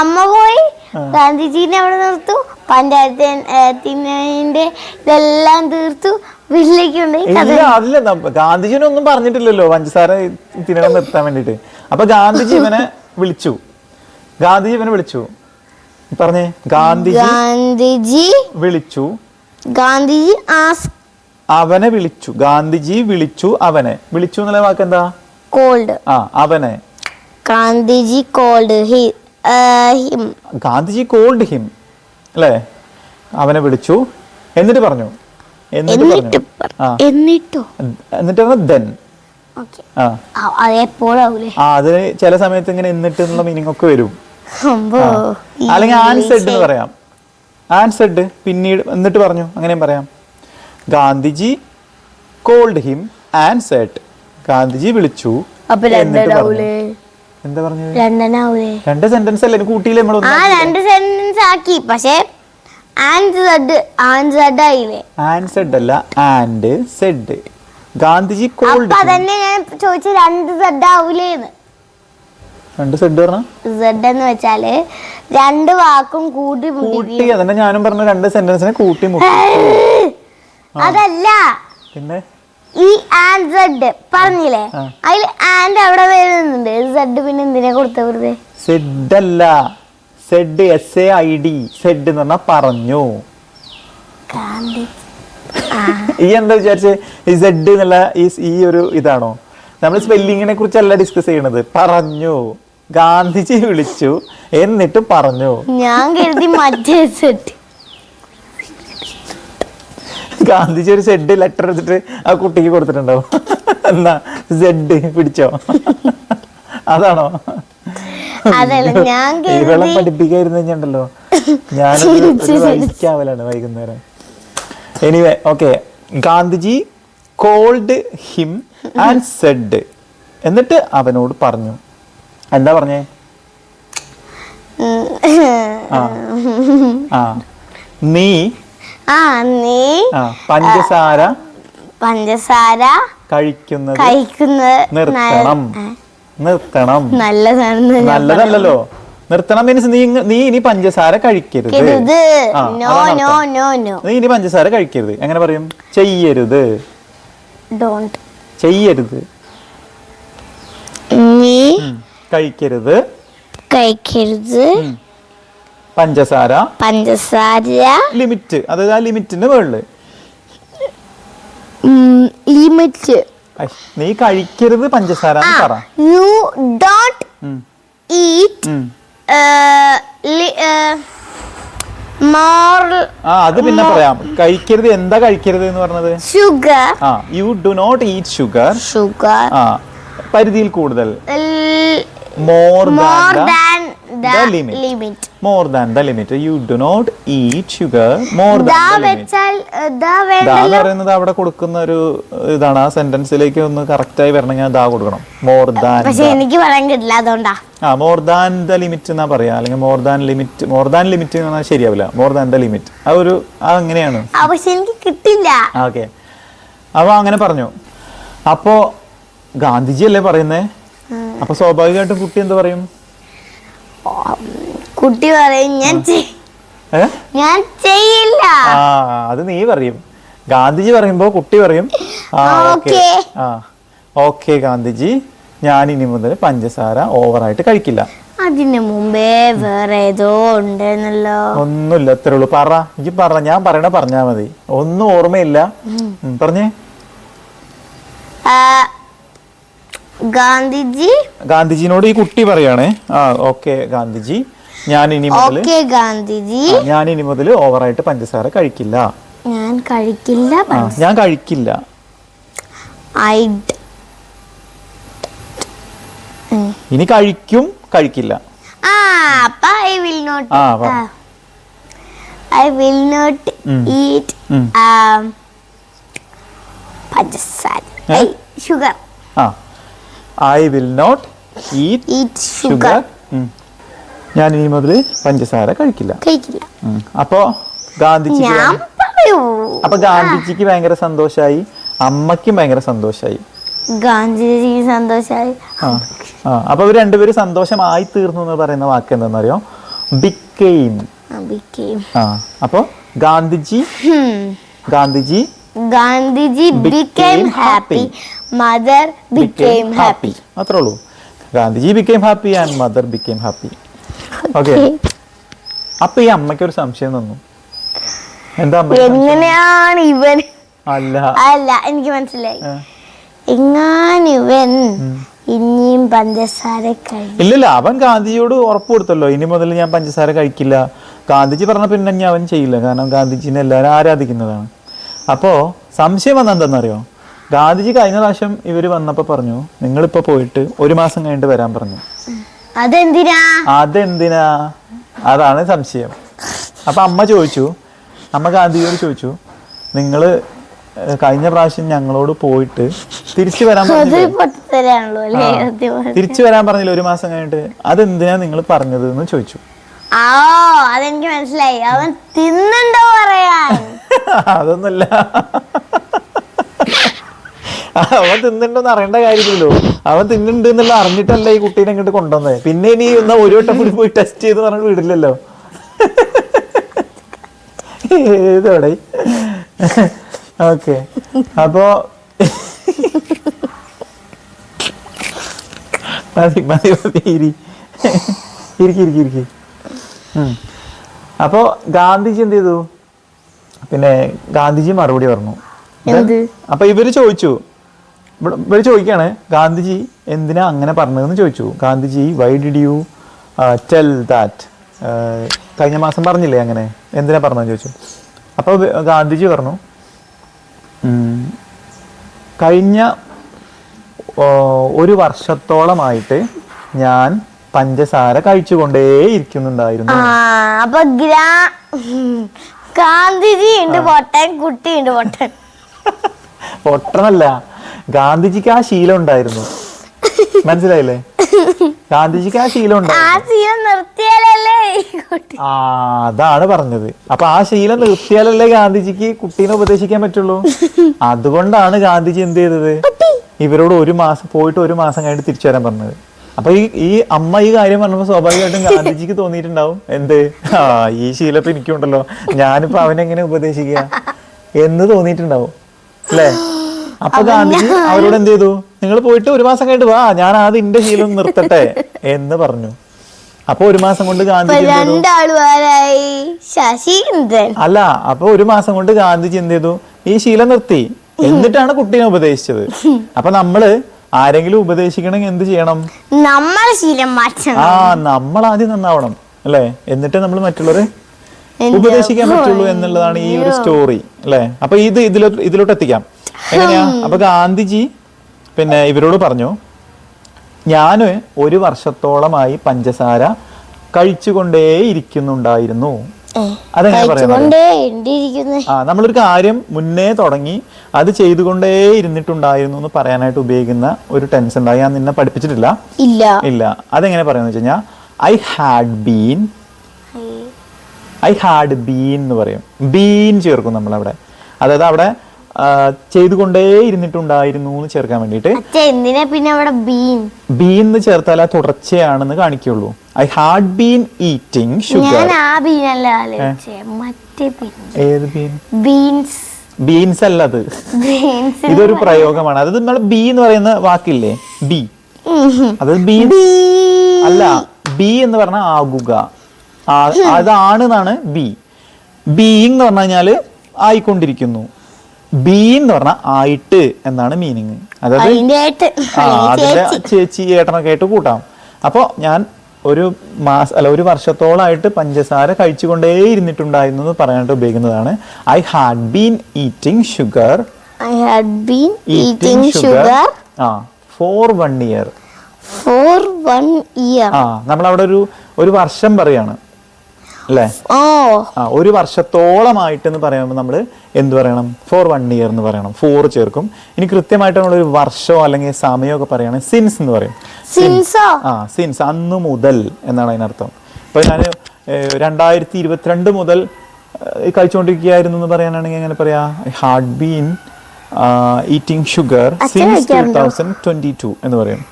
Speaker 1: അമ്മ പോയി. ഗാന്ധിജീനെ അവിടെ നിർത്തു പഞ്ചായത്തിന്റെ ഇതെല്ലാം തീർത്തു വീട്ടിലേക്ക് കൊണ്ടുപോയി കഥ
Speaker 2: ഇല്ല അതില്ല ന- ഗാന്ധിജിനൊന്നും പറഞ്ഞിട്ടില്ലല്ലോ പഞ്ചസാര തിന്നണം നിർത്താൻ വേണ്ടിട്ട് അപ്പൊ ഗാന്ധിജി ഇവനെ വിളിച്ചു. ഗാന്ധിജി ഇവനെ വിളിച്ചു. പറഞ്ഞേ ഗാന്ധിജി
Speaker 1: ഗാന്ധിജി
Speaker 2: വിളിച്ചു.
Speaker 1: ഗാന്ധിജി
Speaker 2: അവനെ വിളിച്ചു. ഗാന്ധിജി വിളിച്ചു അവനെ. വിളിച്ചു എന്നുള്ള വാക്ക് എന്താ
Speaker 1: കോൾഡ്.
Speaker 2: ആ അവനെ.
Speaker 1: Gandhiji called. He.
Speaker 2: Gandhiji called him അല്ലേ? അവനെ വിളിച്ചു. എന്നിട്ട് പറഞ്ഞു. എന്നിട്ട് പറഞ്ഞു. ആ.
Speaker 1: എന്നിട്ടോ?
Speaker 2: എന്നിട്ട് പറഞ്ഞു ദെൻ
Speaker 1: ഓക്കെ.
Speaker 2: ആ. ചില സമയത്ത് ഇങ്ങനെ എന്നിട്ട് എന്നുള്ള മീനിങ് ഒക്കെ വരും. അല്ലെങ്കിൽ ആൻസെഡ് എന്ന് പറയാം. ആൻസെഡ് പിന്നീട് എന്നിട്ട് പറഞ്ഞു. അങ്ങനെയും പറയാം. Gandhiji called him and said Gandhiji വിളിച്ചു. എന്നിട്ട് പറഞ്ഞു. എന്താ പറഞ്ഞത്?
Speaker 1: രണ്ടെണ്ണാവൂലേ.
Speaker 2: രണ്ട് സെന്റൻസ് അല്ലേ? കൂട്ടിയില്ലേ നമ്മൾ
Speaker 1: ആ രണ്ട് സെന്റൻസ് ആക്കി. പക്ഷേ ആൻഡ് സെഡ് ആൻഡ് സെഡ് ആയില്ലേ?
Speaker 2: ആൻസെഡ് അല്ല ആൻഡ് സെഡ് ഗാന്ധിജി കോൾഡ്
Speaker 1: അപ്പൊ തന്നെ ഞാൻ ചോദിച്ച രണ്ട് സെഡ് ആവൂലേന്ന്.
Speaker 2: രണ്ട് സെഡ് പറഞ്ഞ?
Speaker 1: സെഡ് എന്ന് വെച്ചാൽ രണ്ട് വാക്കും കൂട്ടി
Speaker 2: കൂട്ടി അതന്നെ ഞാനും പറഞ്ഞ രണ്ട് സെന്റൻസിനെ കൂട്ടി മുട്ടി. *laughs*
Speaker 1: അതല്ല.
Speaker 2: പിന്നെ?
Speaker 1: ഈ ആൻഡ് സെഡ് പറഞ്ഞില്ലേ. അതിൽ ആൻഡ് അവിടെ വരുന്നുണ്ട്. സെഡ് പിന്നെ എന്തിനാ കൊടുത്ത വെറുതെ?
Speaker 2: സെഡ് അല്ല. Said S A I D said എന്ന് പറഞ്ഞാൽ പറഞ്ഞു. ഈ എന്താ വിചാരിച്ച്? ഈ സെഡ് എന്നുള്ള ഈ ഒരു ഇതാണോ? നമ്മൾ സ്പെല്ലിങ്ങിനെ കുറിച്ചല്ല ഡിസ്കസ് ചെയ്യണത്. പറഞ്ഞു. ഗാന്ധിജി വിളിച്ചു. എന്നിട്ട് പറഞ്ഞു.
Speaker 1: ഞാൻ കരുതി മറ്റേ സെഡ്
Speaker 2: ഗാന്ധിജി ഒരു സെഡ് ലെറ്റർ എടുത്തിട്ട് ആ കുട്ടിക്ക് കൊടുത്തിട്ടുണ്ടാവും. എന്നാ സെഡ് പിടിച്ചോ? അതാണോ?
Speaker 1: ഞാൻ
Speaker 2: ഇവളെ ഒരു *laughs* വഴിക്കാവലാണ് വൈകുന്നേരം. Anyway okay Gandhiji called him and said എന്നിട്ട് അവനോട് പറഞ്ഞു. എന്താ പറഞ്ഞേ? നീ
Speaker 1: ആ നീ
Speaker 2: ആ പഞ്ചസാര
Speaker 1: പഞ്ചസാര
Speaker 2: കഴിക്കുന്നത്
Speaker 1: കഴിക്കുന്നത്
Speaker 2: നിർത്തണം. നിർത്തണം.
Speaker 1: നല്ലതാണ്
Speaker 2: നല്ലതല്ലല്ലോ. നിർത്തണം മീൻസ് നീ നീ ഇനി പഞ്ചസാര കഴിക്കരുത്. ആ,
Speaker 1: നോ
Speaker 2: അതാണ്
Speaker 1: നോ
Speaker 2: അർത്ഥം.
Speaker 1: No no.
Speaker 2: നീ ഇനി പഞ്ചസാര കഴിക്കരുത്. എങ്ങനെ പറയും? ചെയ്യരുത്.
Speaker 1: ഡോണ്ട്
Speaker 2: ചെയ്യരുത്.
Speaker 1: നീ
Speaker 2: ഉം. കഴിക്കരുത്.
Speaker 1: കഴിക്കരുത്.
Speaker 2: ഉം. പഞ്ചസാര.
Speaker 1: പഞ്ചസാര.
Speaker 2: ലിമിറ്റ്. അതായത് ആ ലിമിറ്റിന്റെ മുകളിൽ.
Speaker 1: ലിമിറ്റ്.
Speaker 2: നീ കഴിക്കരുത് പഞ്ചസാര എന്ന് പറ.
Speaker 1: യു ഡോണ്ട് ഈറ്റ്
Speaker 2: ആ അത് പിന്നെ പറയാം. കഴിക്കരുത്. എന്താ കഴിക്കരുത് എന്ന് പറഞ്ഞത്?
Speaker 1: Sugar
Speaker 2: uh you do not eat sugar
Speaker 1: sugar
Speaker 2: ആ പരിധിയിൽ കൂടുതൽ. More
Speaker 1: more
Speaker 2: than
Speaker 1: the
Speaker 2: the limit.
Speaker 1: Limit
Speaker 2: more than the limit you do not eat sugar
Speaker 1: the
Speaker 2: than the പറയുന്നത് അവിടെ കൊടുക്കുന്ന ഒരു ഇതാണ്. ആ സെന്റൻസിലേക്ക് ഒന്ന് കറക്റ്റ് ആയി വരണമെങ്കിൽ ദാ കൊടുക്കണം. മോർ ദാൻ
Speaker 1: പക്ഷെ എനിക്ക് പറയാൻ കിട്ടില്ല അതുകൊണ്ടാ.
Speaker 2: ആ മോർ ദാൻ ദ ലിമിറ്റ് എന്നാ പറയാ. അല്ലെങ്കിൽ more than limit more than limit എന്ന് പറഞ്ഞാൽ ശരിയാവില്ല. മോർ ദാൻ ദ ലിമിറ്റ് ആ ഒരു ആ അങ്ങനെയാണ്.
Speaker 1: പക്ഷെ എനിക്ക് കിട്ടില്ല.
Speaker 2: ഓക്കെ. അപ്പോൾ അങ്ങനെ പറഞ്ഞു. അപ്പോ ഗാന്ധിജി അല്ലേ പറയുന്നേ അപ്പൊ സ്വാഭാവികമായിട്ടും കുട്ടി എന്ത് പറയും?
Speaker 1: കുട്ടി പറയും ഞാൻ ഞാൻ ചെയ്യില്ല.
Speaker 2: ആ അത് നീ പറയും. ഗാന്ധിജി പറയുമ്പോ കുട്ടി പറയും. ആ okay.
Speaker 1: Okay.
Speaker 2: Uh. Okay Gandhiji. ഞാൻ ഇനി മുതൽ പഞ്ചസാര ഓവറായിട്ട് കഴിക്കില്ല.
Speaker 1: അതിന് മുമ്പേ വേറെ ഏതോ ഉണ്ടെന്നല്ലോ.
Speaker 2: ഒന്നുമില്ല അത്രേ ഉള്ളൂ. പറ. എനിക്ക് പറ. ഞാൻ പറയണ പറഞ്ഞാ മതി. ഒന്നും ഓർമ്മയില്ല. ഉം, പറഞ്ഞേ.
Speaker 1: ആ, ഗാന്ധിജി.
Speaker 2: ഗാന്ധിജിനോട് ഈ കുട്ടി പറയണേ. ആ ഓക്കെ ഗാന്ധിജി. ഞാൻ ഇനി മുതൽ
Speaker 1: ഓക്കെ ഗാന്ധിജി.
Speaker 2: ഞാൻ ഇനി മുതൽ ഓവറായിട്ട് പഞ്ചസാര കഴിക്കില്ല.
Speaker 1: ഞാൻ കഴിക്കില്ല
Speaker 2: ആ, ഞാൻ കഴിക്കില്ല.
Speaker 1: ഐ
Speaker 2: ഇനി കഴിക്കും കഴിക്കില്ല.
Speaker 1: ആ അപ്പ ഐ വിൽ നോട്ട്
Speaker 2: ആ, പറ.
Speaker 1: I will not
Speaker 2: um.
Speaker 1: Eat
Speaker 2: um.
Speaker 1: പഞ്ചസാര.
Speaker 2: ഏ?
Speaker 1: Sugar.
Speaker 2: Uh. I will not eat sugar ഞാൻ ഇനി മുതൽ പഞ്ചസാര കഴിക്കില്ല.
Speaker 1: കഴിക്കില്ല.
Speaker 2: അപ്പോ ഗാന്ധിജി
Speaker 1: ഞാൻ പറയൂ.
Speaker 2: അപ്പൊ ഗാന്ധിജിക്ക് ഭയങ്കര സന്തോഷായി. അമ്മയ്ക്കും ഭയങ്കര സന്തോഷായി.
Speaker 1: ഗാന്ധിജിക്ക് സന്തോഷായി.
Speaker 2: ആ അപ്പൊ ഇവർ രണ്ടുപേരും സന്തോഷമായി തീർന്നു എന്ന് പറയുന്ന വാക്ക് എന്താണെന്നറിയോ? ബിക്കെയിം ആ അപ്പൊ Gandhiji. Gandhiji
Speaker 1: Gandhiji
Speaker 2: Became
Speaker 1: happy happy. mother became happy.
Speaker 2: അത്രേ ഉള്ളൂ Gandhiji became happy and mother became happy okay അപ്പൊ ഈ അമ്മയ്ക്ക് ഒരു സംശയം തന്നു എന്താ
Speaker 1: എങ്ങനെയാണ് ഇവൻ?
Speaker 2: അല്ല.
Speaker 1: അല്ല എനിക്ക് മനസ്സിലായി.
Speaker 2: ആ.
Speaker 1: എങ്ങാൻ ഇവൻ ഇനിയും പഞ്ചസാര
Speaker 2: ഇല്ലില്ല അവൻ ഗാന്ധിജിയോട് ഉറപ്പ് കൊടുത്തല്ലോ. ഇനി മുതൽ ഞാൻ പഞ്ചസാര കഴിക്കില്ല. ഗാന്ധിജി പറഞ്ഞ പിന്നെ ഞാൻ അവൻ ചെയ്യില്ല. കാരണം ഗാന്ധിജിനെ എല്ലാവരും ആരാധിക്കുന്നതാണ്. അപ്പോൾ സംശയം വന്ന എന്താണെന്നറിയോ ഗാന്ധിജി കഴിഞ്ഞ പ്രാവശ്യം ഇവർ വന്നപ്പോൾ പറഞ്ഞു നിങ്ങളിപ്പോൾ പോയിട്ട് ഒരു മാസം കഴിഞ്ഞിട്ട് വരാൻ പറഞ്ഞു.
Speaker 1: അതെന്തിനാ?
Speaker 2: അതെന്തിനാ? അതാണ് സംശയം. അപ്പം അമ്മ ചോദിച്ചു അമ്മ ഗാന്ധിജിയോട് ചോദിച്ചു നിങ്ങൾ കഴിഞ്ഞ പ്രാവശ്യം ഞങ്ങളോട് പോയിട്ട് തിരിച്ചു വരാൻ തിരിച്ചു വരാൻ പറഞ്ഞില്ല ഒരു മാസം കഴിഞ്ഞിട്ട്? അതെന്തിനാ നിങ്ങൾ പറഞ്ഞത് എന്ന് ചോദിച്ചു.
Speaker 1: ആ അതെനിക്ക് മനസ്സിലായി. അവൻ തിന്നുണ്ടോ പറയാൻ?
Speaker 2: അതൊന്നുമല്ല. അവൻ തിന്നിണ്ടെന്ന് അറിയേണ്ട കാര്യമില്ലല്ലോ. അവൻ തിന്നുണ്ട് എന്നുള്ള അറിഞ്ഞിട്ടല്ല ഈ കുട്ടീനെ ഇങ്ങോട്ട് കൊണ്ടുവന്നത് പിന്നെ ഇനി ഒന്ന് ഒരു വട്ടം കൂടി പോയി ടെസ്റ്റ് ചെയ്ത് പറഞ്ഞു വിടില്ലല്ലോ. ഏതോടെ? ഓക്കെ. അപ്പോ മതി മതി മതി ഇരി. ഇരിക്കി ഇരിക്കി ഇരിക്കി. ഉം. അപ്പോ ഗാന്ധിജി എന്ത് ചെയ്തു? പിന്നെ ഗാന്ധിജി മറുപടി പറഞ്ഞു? അപ്പൊ ഇവർ ചോദിച്ചു. ഇവർ ചോദിക്കാണ് ഗാന്ധിജി എന്തിനാ അങ്ങനെ പറഞ്ഞതെന്ന് ചോദിച്ചു. Gandhiji why did you tell that കഴിഞ്ഞ മാസം പറഞ്ഞില്ലേ അങ്ങനെ? എന്തിനാ പറഞ്ഞതെന്ന് ചോദിച്ചു. അപ്പോൾ ഗാന്ധിജി പറഞ്ഞു കഴിഞ്ഞ ഒരു വർഷത്തോളമായിട്ട് ഞാൻ പഞ്ചസാര കഴിച്ചുകൊണ്ടേ ഇരിക്കുന്നുണ്ടായിരുന്നു
Speaker 1: ഗാന്ധിജി ഉണ്ട് പൊട്ടൻ കുട്ടി ഉണ്ട് പൊട്ടൻ *laughs*
Speaker 2: പൊട്ടനല്ല. ഗാന്ധിജിക്ക് ആ ശീലം ഉണ്ടായിരുന്നു. മനസ്സിലായില്ലേ? ഗാന്ധിജിക്ക് ആ ശീലം
Speaker 1: ആ ശീലം നിർത്തിയാലല്ലേ ഈ കുട്ടി?
Speaker 2: ആ അതാണ് പറഞ്ഞത്. അപ്പൊ ആ ശീലം നിർത്തിയാലല്ലേ ഗാന്ധിജിക്ക് കുട്ടീനെ ഉപദേശിക്കാൻ പറ്റുള്ളൂ? *laughs* അതുകൊണ്ടാണ് ഗാന്ധിജി എന്ത് ചെയ്തത്? ഇവരോട് ഒരു മാസം പോയിട്ട് ഒരു മാസം കഴിഞ്ഞിട്ട് തിരിച്ചു വരാൻ പറഞ്ഞത്. അപ്പൊ ഈ ഈ അമ്മ ഈ കാര്യം പറഞ്ഞപ്പോ സ്വാഭാവികമായിട്ടും ഗാന്ധിജിക്ക് തോന്നിയിട്ടുണ്ടാവും. എന്ത്? ആ ഈ ശീലം ഇപ്പൊ എനിക്കുണ്ടല്ലോ. ഞാനിപ്പോ അവനെങ്ങനെ ഉപദേശിക്കുക? എന്ന് തോന്നിയിട്ടുണ്ടാവും. അല്ലേ? അപ്പൊ ഗാന്ധിജി അവരോട് എന്ത് ചെയ്തു? നിങ്ങൾ പോയിട്ട് ഒരു മാസം കഴിഞ്ഞിട്ട് വാ ഞാൻ ആ നിന്റെ ശീലം നിർത്തട്ടെ എന്ന് പറഞ്ഞു. അപ്പൊ ഒരു മാസം കൊണ്ട് ഗാന്ധിജി അല്ല അപ്പൊ ഒരു മാസം കൊണ്ട് ഗാന്ധിജി എന്ത് ചെയ്തു? ഈ ശീലം നിർത്തി. എന്നിട്ടാണ് കുട്ടീനെ ഉപദേശിച്ചത്. അപ്പൊ നമ്മൾ ആരെങ്കിലും ഉപദേശിക്കണമെങ്കിൽ എന്ത് ചെയ്യണം?
Speaker 1: നമ്മൾ ശീലം മാറ്റണം.
Speaker 2: ആ നമ്മൾ ആദ്യം നന്നാവണം അല്ലേ? എന്നിട്ട് നമ്മൾ മറ്റുള്ളവരെ ഉപദേശിക്കാൻ പറ്റുള്ളൂ എന്നുള്ളതാണ് ഈ ഒരു സ്റ്റോറി അല്ലേ? അപ്പൊ ഇത് ഇതിലോട്ട് ഇതിലോട്ട് എത്തിക്കാം. എങ്ങനെയാ? അപ്പൊ ഗാന്ധിജി പിന്നെ ഇവരോട് പറഞ്ഞു ഞാൻ ഒരു വർഷത്തോളമായി പഞ്ചസാര കഴിച്ചുകൊണ്ടേ ഇരിക്കുന്നുണ്ടായിരുന്നു അതെങ്ങനെ
Speaker 1: പറയുന്നത്?
Speaker 2: ആ നമ്മളൊരു കാര്യം മുന്നേ തുടങ്ങി അത് ചെയ്തുകൊണ്ടേ ഇരുന്നിട്ടുണ്ടായിരുന്നു എന്ന് പറയാനായിട്ട് ഉപയോഗിക്കുന്ന ഒരു ടെൻസ് ഉണ്ടായി ഞാൻ നിന്നെ പഠിപ്പിച്ചിട്ടില്ല.
Speaker 1: ഇല്ല.
Speaker 2: ഇല്ല. അതെങ്ങനെ പറയുന്നത് വെച്ച് കഴിഞ്ഞാൽ I had been I had been എന്ന് പറയും. ബീൻ ചേർക്കും നമ്മൾ അവിടെ അതായത് അവിടെ ചെയ്തുകൊണ്ടേ ഇരുന്നിട്ടുണ്ടായിരുന്നു എന്ന് ചേർക്കാൻ വേണ്ടിയിട്ട്
Speaker 1: അച്ഛ എന്തിനാ പിന്നെ അവിടെ ബീൻ
Speaker 2: എന്ന് ചേർത്താൽ ആ തുടർച്ചയാണെന്ന് കാണിക്കുള്ളൂ I had been eating sugar ഏത് ബീൻ
Speaker 1: ബീൻസ്
Speaker 2: ബീൻസ് അല്ല അത് ഇതൊരു പ്രയോഗമാണ്. അതായത് നമ്മൾ ബി എന്ന് പറയുന്ന വാക്കില്ലേ? ബി അതായത് ബീൻസ് അല്ല ബി എന്ന് പറഞ്ഞാൽ ആകുക. അതാണ് എന്നാണ് ബി ബീയിങ് എന്ന് പറഞ്ഞു കഴിഞ്ഞാൽ ആയിക്കൊണ്ടിരിക്കുന്നു. ബീ എന്ന് പറഞ്ഞാൽ ആയിട്ട് എന്നാണ് മീനിങ് അതായത്
Speaker 1: അതിന്റെ
Speaker 2: ചേച്ചി ഏട്ടനൊക്കെ ആയിട്ട് കൂട്ടാം. അപ്പോൾ ഞാൻ ഒരു മാസ അല്ല ഒരു വർഷത്തോളമായിട്ട് പഞ്ചസാര കഴിച്ചുകൊണ്ടേ ഇരുന്നിട്ടുണ്ടായിരുന്നു എന്ന് പറയാനായിട്ട് ഉപയോഗിക്കുന്നതാണ് I had been eating sugar
Speaker 1: I had been eating sugar
Speaker 2: uh for one year
Speaker 1: for one year
Speaker 2: ആ നമ്മൾ അവിടെ ഒരു ഒരു വർഷം പറയാണ്. അല്ലേ?
Speaker 1: ഓ.
Speaker 2: ആ ഒരു വർഷത്തോളമായിട്ട് എന്ന് പറയുമ്പോൾ നമ്മൾ എന്ത് പറയണം? ഫോർ വൺ ഇയർ എന്ന് പറയണം. ഫോർ ചേർക്കും. ഇനി കൃത്യമായിട്ട് നമ്മൾ ഒരു വർഷമോ അല്ലെങ്കിൽ സമയമൊക്കെ പറയുകയാണെങ്കിൽ സിൻസ് എന്ന് പറയും.
Speaker 1: സിൻസ്
Speaker 2: ആ സിൻസ് അന്ന് മുതൽ എന്നാണ് അതിനർത്ഥം. ഇപ്പൊ ഞാൻ രണ്ടായിരത്തി ഇരുപത്തിരണ്ട് മുതൽ കഴിച്ചുകൊണ്ടിരിക്കുകയായിരുന്നു എന്ന് പറയാനാണെങ്കിൽ എങ്ങനെ പറയാ? Had been eating sugar since two thousand twenty two എന്ന് പറയും.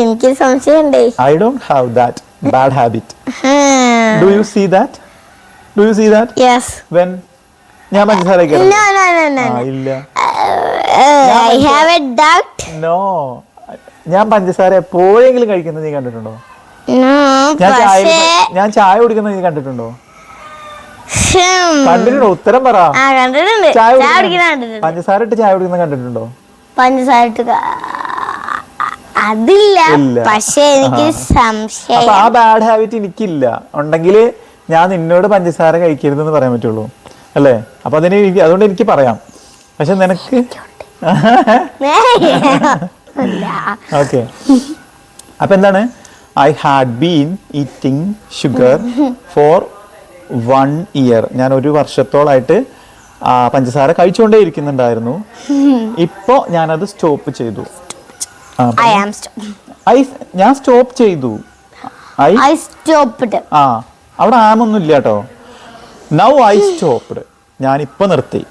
Speaker 1: എനിക്ക് സംശയമുണ്ടേ.
Speaker 2: I don't have that bad habit. Do you see that? Do you see that?
Speaker 1: Yes.
Speaker 2: When? ഞാൻ പഞ്ചസാര
Speaker 1: No, No, no, no,
Speaker 2: no. ഇല്ല
Speaker 1: I have a doubt.
Speaker 2: No ഞാൻ പഞ്ചസാര എപ്പോഴെങ്കിലും കഴിക്കുന്നത് നീ കണ്ടിട്ടുണ്ടോ
Speaker 1: No,
Speaker 2: ഞാൻ ചായ
Speaker 1: പക്ഷേ
Speaker 2: ഞാൻ ചായ കുടിക്കുന്നത് നീ കണ്ടിട്ടുണ്ടോ
Speaker 1: ഹും.
Speaker 2: കണ്ടിട്ടുണ്ടോ ഉത്തരം പറ
Speaker 1: ആ കണ്ടിട്ടുണ്ട്
Speaker 2: ചായ
Speaker 1: ചായ
Speaker 2: കുടിക്കുന്ന-
Speaker 1: കുടിക്കുന്ന കണ്ടിട്ടുണ്ട്
Speaker 2: പഞ്ചസാര ഇട്ട് ചായ കുടിക്കുന്നത് കണ്ടിട്ടുണ്ടോ
Speaker 1: പഞ്ചസാര ഇട്ട് ക- അതില്ല. പക്ഷേ എനിക്ക്
Speaker 2: അപ്പൊ
Speaker 1: സംശയം.
Speaker 2: ആ ബാഡ് ഹാബിറ്റ് എനിക്കില്ല. ഉണ്ടെങ്കിൽ ഞാൻ നിന്നോട് പഞ്ചസാര കഴിക്കരുതെന്ന് പറയാൻ പറ്റുള്ളൂ. അല്ലേ? അപ്പൊ അതിന് എനിക്ക് അതുകൊണ്ട് എനിക്ക് പറയാം. പക്ഷെ നിനക്ക്. *laughs* ഓക്കെ. അപ്പൊ എന്താണ്? I had been eating sugar for one year ഞാൻ ഒരു വർഷത്തോളായിട്ട് പഞ്ചസാര കഴിച്ചുകൊണ്ടേ ഇരിക്കുന്നുണ്ടായിരുന്നു ഇപ്പോ ഞാനത് സ്റ്റോപ്പ് ചെയ്തു. ആ,
Speaker 1: I am stop-
Speaker 2: ഐ ഞാൻ സ്റ്റോപ്പ് ചെയ്തു. ഐ?
Speaker 1: I stopped.
Speaker 2: ആ അവിടെ ആമൊന്നും ഇല്ല കേട്ടോ. നൗ ഐ സ്റ്റോപ്ഡ് ഞാൻ ഇപ്പൊ നിർത്തി.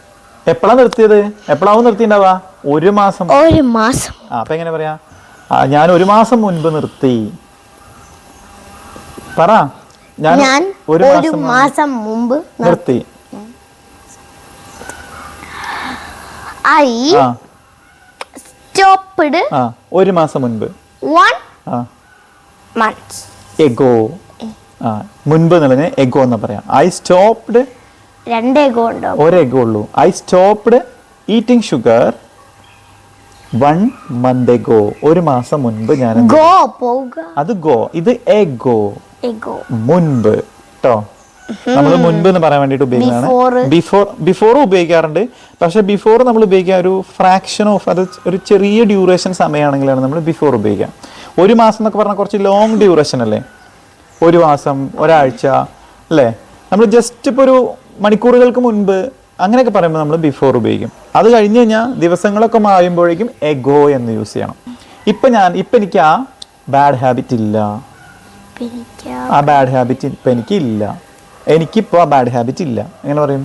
Speaker 2: എപ്പോഴാ നിർത്തിയത്? എപ്പോഴാവും നിർത്തിണ്ടാവാ ഒരു മാസം
Speaker 1: ഒരു മാസം
Speaker 2: ആ അപ്പൊ എങ്ങനെ പറയാ? ആ, ഞാൻ ഒരു മാസം മുൻപ് നിർത്തി. പറ. ഞാൻ
Speaker 1: ഞാൻ
Speaker 2: ഒരു
Speaker 1: ഒരു
Speaker 2: മാസം മുൻപ്
Speaker 1: മാസം മുമ്പ്
Speaker 2: നിർത്തി.
Speaker 1: ഐ
Speaker 2: ആ.
Speaker 1: സ്റ്റോപ്ഡ്
Speaker 2: ആ ഒരു മാസം മുൻപ്.
Speaker 1: വൺ
Speaker 2: ആ.
Speaker 1: Month
Speaker 2: ago. ആ മുൻപ് എന്നുള്ളതിന് എഗോ എന്ന് പറയാം. ഐ സ്റ്റോപ്ഡ്
Speaker 1: എഗോ ഉണ്ടോ?
Speaker 2: ഒരു എഗോ ഉള്ളൂ. I stopped eating sugar one month ago. ഒരു മാസം മുൻപ് ഞാൻ
Speaker 1: ഗോ പോവുക.
Speaker 2: അത് ഗോ. ഇത് എഗോ.
Speaker 1: എഗോ.
Speaker 2: മുൻപ്. കേട്ടോ നമ്മൾ മുൻപ് എന്ന് പറയാൻ വേണ്ടിട്ട്. ഉപയോഗിക്കുന്നതാണ്. ബിഫോർ ബിഫോറും ഉപയോഗിക്കാറുണ്ട്. പക്ഷെ ബിഫോർ നമ്മൾ ഉപയോഗിക്കുക ഒരു ഫ്രാക്ഷൻ ഓഫ് അത് ഒരു ചെറിയ ഡ്യൂറേഷൻ സമയമാണെങ്കിലാണ് നമ്മൾ ബിഫോർ ഉപയോഗിക്കുക. ഒരു മാസം എന്നൊക്കെ പറഞ്ഞാൽ കുറച്ച് ലോങ് ഡ്യൂറേഷൻ അല്ലേ? ഒരു മാസം ഒരാഴ്ച അല്ലേ? നമ്മൾ ജസ്റ്റ് ഇപ്പോൾ ഒരു മണിക്കൂറുകൾക്ക് മുൻപ് അങ്ങനെയൊക്കെ പറയുമ്പോൾ നമ്മൾ ബിഫോർ ഉപയോഗിക്കും. അത് കഴിഞ്ഞ് കഴിഞ്ഞാൽ ദിവസങ്ങളൊക്കെ മായുമ്പോഴേക്കും എഗോ എന്ന് യൂസ് ചെയ്യണം. ഇപ്പം ഞാൻ ഇപ്പം എനിക്ക് ആ ബാഡ് ഹാബിറ്റ് ഇല്ല. ആ ബാഡ് ഹാബിറ്റ് ഇപ്പം എനിക്കില്ല. എനിക്കിപ്പോൾ ആ ബാഡ് ഹാബിറ്റ് ഇല്ല. എങ്ങനെ പറയും?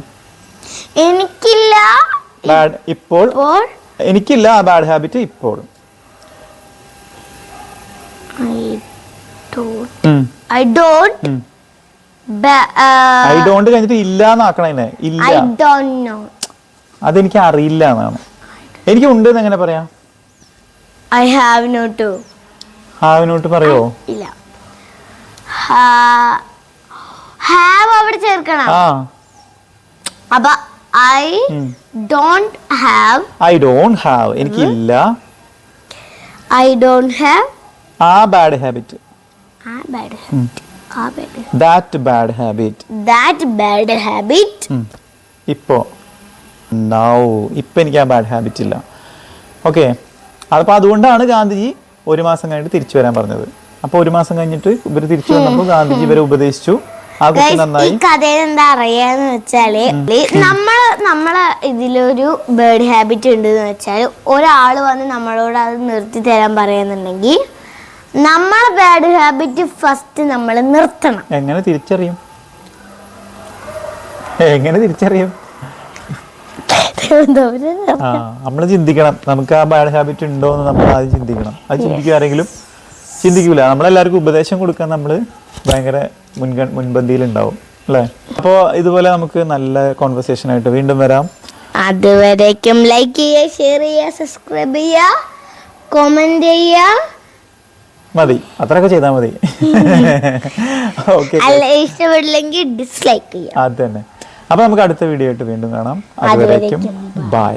Speaker 1: എനിക്കില്ല.
Speaker 2: ബാഡ് ഇപ്പോൾ? എനിക്കില്ല ആ ബാഡ് ഹാബിറ്റ് ഇപ്പോൾ.
Speaker 1: ഐ ഡോണ്ട് ഐ ഡോണ്ട്
Speaker 2: കഴിഞ്ഞിട്ട് ഇല്ല. എന്നാക്കണേ ഇല്ല അതെനിക്ക് അറിയില്ല എന്നാണ്. എനിക്ക് ഉണ്ട് എന്ന് എങ്ങനെ പറയാം?
Speaker 1: I have not have
Speaker 2: not പറയോ?
Speaker 1: ഇല്ല. ഹാവ് അവിടെ ചേർക്കണം.
Speaker 2: ആ.
Speaker 1: അപ്പൊ I. Don't have
Speaker 2: I don't have എനിക്കില്ല.
Speaker 1: I don't have
Speaker 2: uh bad habit
Speaker 1: uh bad habit uh bad
Speaker 2: that bad habit
Speaker 1: that bad habit
Speaker 2: ഇപ്പോ. നൗ ഇപ്പൊ എനിക്ക് ആ ബാഡ് ഹാബിറ്റ് ഇല്ല. ഓക്കെ അപ്പോൾ അതുകൊണ്ടാണ് ഗാന്ധിജി ഒരു മാസം കഴിഞ്ഞിട്ട് തിരിച്ചു വരാൻ പറഞ്ഞത്. അപ്പോൾ ഒരു മാസം കഴിഞ്ഞിട്ട് ഇവർ തിരിച്ചു വന്നപ്പോൾ ഗാന്ധിജി ഇവരെ ഉപദേശിച്ചു.
Speaker 1: ഈ കഥയിൽ എന്താ അറിയാന്ന് വെച്ചാൽ നമ്മൾ നമ്മളെ ഇതിലൊരു ബേഡ് ഹാബിറ്റ് ഉണ്ട് എന്ന് വെച്ചാൽ ഒരാൾ വന്ന് നമ്മളോട് അത് നിർത്തി തരാൻ പറയുന്നുണ്ടെങ്കിൽ നമ്മളെ ബാഡ് ഹാബിറ്റ് ഫസ്റ്റ് നമ്മൾ നിർത്തണം.
Speaker 2: എങ്ങനെ തിരിച്ചറിയും? എങ്ങനെ തിരിച്ചറിയും? നമ്മൾ ചിന്തിക്കണം. നമുക്ക് ആ ബാഡ് ഹാബിറ്റ് ഉണ്ടോ എന്ന് നമ്മൾ ആദ്യം ചിന്തിക്കണം. അത് ചിന്തിക്കുക ആരെങ്കിലും ചിന്തിക്കൂല. നമ്മളെല്ലാവർക്കും ഉപദേശം കൊടുക്കാൻ നമ്മൾ ഭയങ്കര മുൻഗ മുൻപന്തിയിലുണ്ടാവും അല്ലേ? അപ്പോൾ ഇതുപോലെ നമുക്ക് നല്ല കോൺവെർസേഷൻ ആയിട്ട് വീണ്ടും വരാം.
Speaker 1: അതുവരേക്കും ലൈക്ക് ചെയ്യുക ഷെയർ ചെയ്യുക സബ്സ്ക്രൈബ് ചെയ്യുക കമന്റ് ചെയ്യുക.
Speaker 2: മതി. അത്രയൊക്കെ ചെയ്താൽ മതി. *laughs* ഓക്കെ
Speaker 1: അല്ല ഇഷ്ടപ്പെട്ടില്ലെങ്കിൽ ഡിസ്ലൈക്ക് ചെയ്യുക.
Speaker 2: അത് തന്നെ. അപ്പൊ നമുക്ക് അടുത്ത വീഡിയോ ആയിട്ട് വീണ്ടും കാണാം. അതുവരേക്കും ബൈ